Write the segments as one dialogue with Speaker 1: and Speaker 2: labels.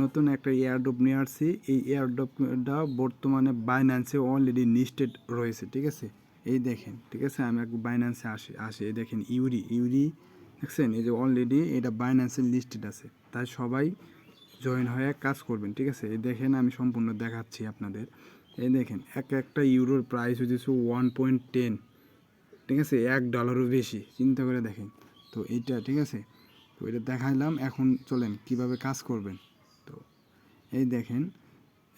Speaker 1: নতুন একটা এয়ারড্রপ নিয়ে আসছি। এই এয়ারড্রপটা বর্তমানে বাইন্যান্সে অলরেডি লিস্টেড রয়েছে, ঠিক আছে? এই দেখেন, ঠিক আছে? আমি এক বাইন্যান্সে আসি আসি। এই দেখেন ইউরি ইউরি দেখছেন? এই যে অলরেডি এটা বাইন্যান্সে লিস্টেড আছে। তাই সবাই জয়েন হয়ে কাজ করবেন, ঠিক আছে? এই দেখেন, আমি সম্পূর্ণ দেখাচ্ছি আপনাদের। এই দেখেন, এক একটা ইউরোর প্রাইস হচ্ছে ওয়ান পয়েন্ট টেন ঠিক আছে? এক ডলারও বেশি, চিন্তা করে দেখেন। তো এইটা, ঠিক আছে? তো এটা দেখাইলাম, এখন চলেন, কীভাবে কাজ করবেন। এই দেখেন,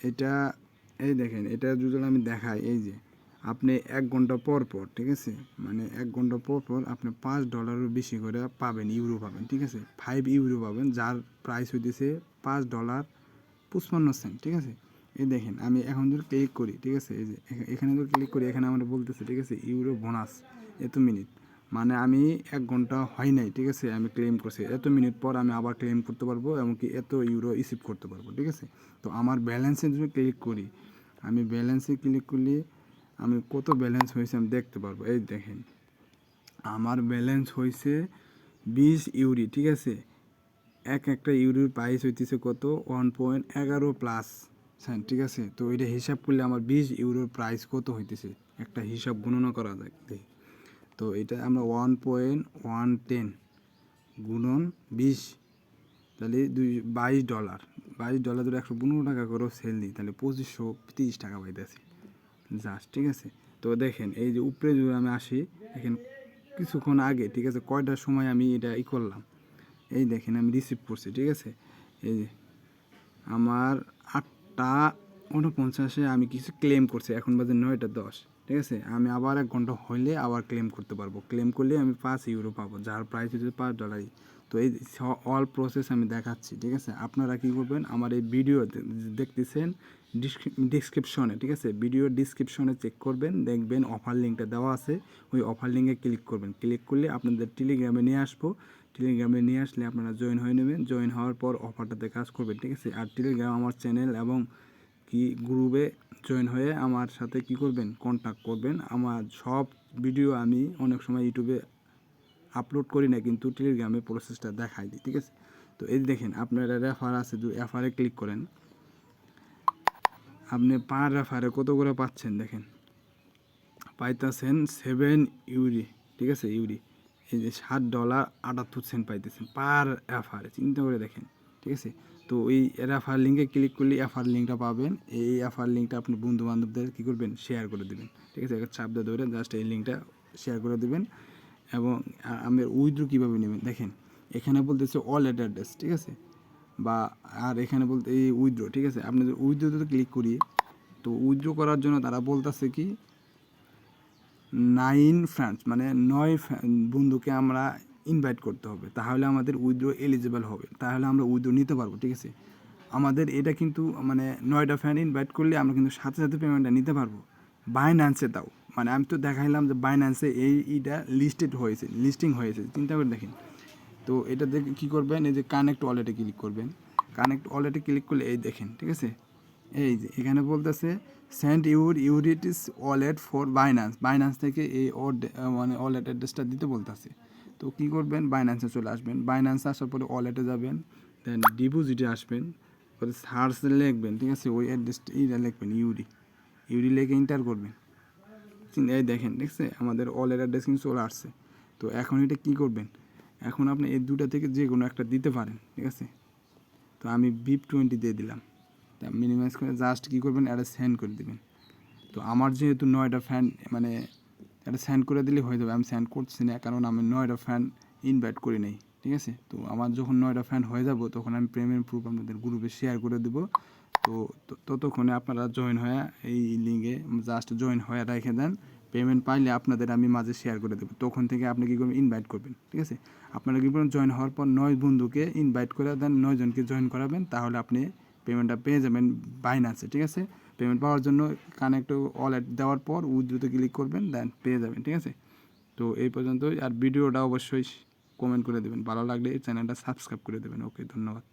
Speaker 1: এটা, এই দেখেন, এটা যদি আমি দেখাই, এই যে, আপনি এক ঘণ্টা পর পর, ঠিক আছে? মানে এক ঘণ্টা পর পর আপনি পাঁচ ডলারও বেশি করে পাবেন ইউরো পাবেন, ঠিক আছে? ফাইভ ইউরো পাবেন, যার প্রাইস হইতেছে পাঁচ ডলার পঁচপান্ন সেন্ট ঠিক আছে? এই দেখেন, আমি এখন যদি ক্লিক করি, ঠিক আছে? এই যে এখানে যদি ক্লিক করি, এখানে আমার বলতেছে, ঠিক আছে ইউরো বোনাস এত মিনিট মানে আমি এক ঘণ্টা হয় নাই, ঠিক আছে? আমি ক্লেম করছি। এত মিনিট পর আমি আবার ক্লেম করতে পারব এমনকি এত ইউরো রিসিভ করতে পারব, ঠিক আছে? তো আমার ব্যালেন্সে যদি ক্লিক করি, আমি ব্যালেন্সে ক্লিক করলে আমি কত ব্যালেন্স হয়েছে আমি দেখতে পারব। এই দেখেন, আমার ব্যালেন্স হয়েছে বিশ ইউরি ঠিক আছে? এক একটা ইউরির প্রাইস হইতেছে কত? ওয়ান পয়েন্ট এগারো প্লাস হ্যাঁ ঠিক আছে? তো এটা হিসাব করলে আমার বিশ ইউরোর প্রাইস কত হইতেছে? একটা হিসাব গণনা করা যায়। তো এটা আমরা ওয়ান পয়েন্ট ওয়ান টেন গুণন বিশ, তাহলে দুই, বাইশ ডলার বাইশ ডলার ধরে একশো পনেরো টাকা করেও সেল দিই, তাহলে পঁচিশশো তিরিশ টাকা পাইতেছি। জাস্ট ঠিক আছে? তো দেখেন, এই যে উপরে যদি আমি আসি, দেখেন কিছুক্ষণ আগে, ঠিক আছে, কয়টার সময় আমি এটা ই করলাম? এই দেখেন, আমি রিসিভ করছি, ঠিক আছে? এই যে আমার আটটা উনপঞ্চাশে আমি কিছু ক্লেম করছি, এখন বাজে নয়টা দশ। ঠিক আছে? আমি আবার এক ঘণ্টা হইলে আবার ক্লেম করতে পারব। ক্লেম করলে আমি পাঁচ ইউরো পাবো, যার প্রাইস হচ্ছে পাঁচ ডলারই তো এই অল প্রসেস আমি দেখাচ্ছি, ঠিক আছে? আপনারা কী করবেন? আমার এই ভিডিও দেখতেছেন ডিসক্রিপশনে ঠিক আছে? ভিডিও ডিসক্রিপশনে চেক করবেন, দেখবেন অফার লিঙ্কটা দেওয়া আছে। ওই অফার লিঙ্কে ক্লিক করবেন। ক্লিক করলে আপনাদের টেলিগ্রামে নিয়ে আসব। টেলিগ্রামে নিয়ে আসলে আপনারা জয়েন হয়ে নেবেন। জয়েন হওয়ার পর অফারটাতে কাজ করবেন, ঠিক আছে? আর টেলিগ্রাম আমার চ্যানেল এবং কি গ্রুপে জয়েন হয়ে আমার সাথে কি করবেন? কন্ট্যাক্ট করবেন। আমার সব ভিডিও আমি অনেক সময় ইউটিউবে আপলোড করি না, কিন্তু টেলিগ্রামে প্রসেসটা দেখাই দিই, ঠিক আছে? তো এই দেখেন, আপনার রেফার আছে রেফারে ক্লিক করেন। আপনি পার রেফারে কত করে পাচ্ছেন দেখেন? পাইতেছেন সেভেন ইউরি ঠিক আছে? ইউরি এই যে ষাট ডলার আটাত্তর সেন্ট পাইতেছেন, পার এফারে চিন্তা করে দেখেন। ঠিক আছে? তো এই রেফার লিঙ্কে ক্লিক করলে অ্যাফার লিঙ্কটা পাবেন। এই অ্যাফার লিঙ্কটা আপনি বন্ধু বান্ধবদের কী করবেন? শেয়ার করে দেবেন। ঠিক আছে? একটা চাপ দিয়ে ধরে জাস্ট এই লিঙ্কটা শেয়ার করে দেবেন। এবং আমি উইথড্রো কীভাবে নেবেন? দেখেন, এখানে বলতেছে অল এট অ্যাড্রেস ঠিক আছে? বা, আর এখানে বলতে, এই উইথড্রো ঠিক আছে? আপনি যদি উইথড্রোতে ক্লিক করি, তো উইথড্রো করার জন্য তারা বলতেছে কি? নাইন ফ্রেন্ডস মানে নয় বন্ধুকে আমরা ইনভাইট করতে হবে, তাহলে আমাদের উইথড্রো এলিজিবল হবে, তাহলে আমরা উইথড্রো নিতে পারব, ঠিক আছে? আমাদের এটা কিন্তু মানে নয়টা ফ্যান ইনভাইট করলে আমরা কিন্তু সাথে সাথে পেমেন্টটা নিতে পারব। বাইন্যান্সে তাও মানে আমি তো দেখাইলাম যে বাইন্যান্সে এই ইটা লিস্টেড হয়েছে লিস্টিং হয়েছে, চিন্তা করে দেখেন। তো এটা দেখে কী করবেন, এই যে কানেক্ট ওয়ালেটে ক্লিক করবেন। কানেক্ট ওয়ালেটে ক্লিক করলে, এই দেখেন, ঠিক আছে? এই যে, এখানে বলতেছে সেন্ড ইউর ইউরিটিস ওয়ালেট ফর বাইন্যান্স বাইন্যান্স থেকে এই মানে ওয়ালেট অ্যাড্রেসটা দিতে বলতেছে। তো কী করবেন? বাইন্যান্সে চলে আসবেন। বাইন্যান্সে আসার পরে ওয়ালেটে যাবেন দেন ডিপোজিটে আসবেন পরে সার্চ লিখবেন, ঠিক আছে? ওই অ্যাড্রেসটা এইটা লিখবেন ইউরি ইউরি লিখে এন্টার করবেন। এই দেখেন দেখছে আমাদের ওয়ালেট অ্যাড্রেস কিন্তু চলে আসছে। তো এখন এটা কী করবেন? এখন আপনি এই দুটা থেকে যে কোনো একটা দিতে পারেন, ঠিক আছে? তো আমি বিপ টোয়েন্টি দিয়ে দিলাম। তা মিনিমাইজ করে জাস্ট কী করবেন? এটা সেন্ড করে দেবেন। তো আমার যেহেতু নয়টা ফ্যান মানে এটা সেন্ড করে দিলে হয়ে যাবে। আমি সেন্ড করছি না, কারণ আমি নয়টা ফ্যান ইনভাইট করি নাই, ঠিক আছে? তো আমার যখন নয়টা ফ্যান হয়ে যাব, তখন আমি পেমেন্ট প্রুফ আপনাদের গ্রুপে শেয়ার করে দেবো। তো ততক্ষণে আপনারা জয়েন হয়ে এই লিঙ্কে জাস্ট জয়েন হয়ে রেখে দেন। পেমেন্ট পাইলে আপনাদের আমি মাঝে শেয়ার করে দেবো। তখন থেকে আপনি কী করবেন? ইনভাইট করবেন, ঠিক আছে? আপনারা কী করবেন? জয়েন হওয়ার পর নয় বন্ধুকে ইনভাইট করে দেন, নয় জনকে জয়েন করাবেন, তাহলে আপনি পেমেন্টটা পেয়ে যাবেন বাইনান্সে ঠিক আছে? পেমেন্ট পাওয়ার জন্য কানেক্ট ওয়ালেট দেওয়ার পর উইথড্রোতে ক্লিক করবেন দেন পেয়ে যাবেন, ঠিক আছে? তো এই পর্যন্তই, আর ভিডিওটা অবশ্যই কমেন্ট করে দেবেন। ভালো লাগলে চ্যানেলটা সাবস্ক্রাইব করে দেবেন। ওকে ধন্যবাদ।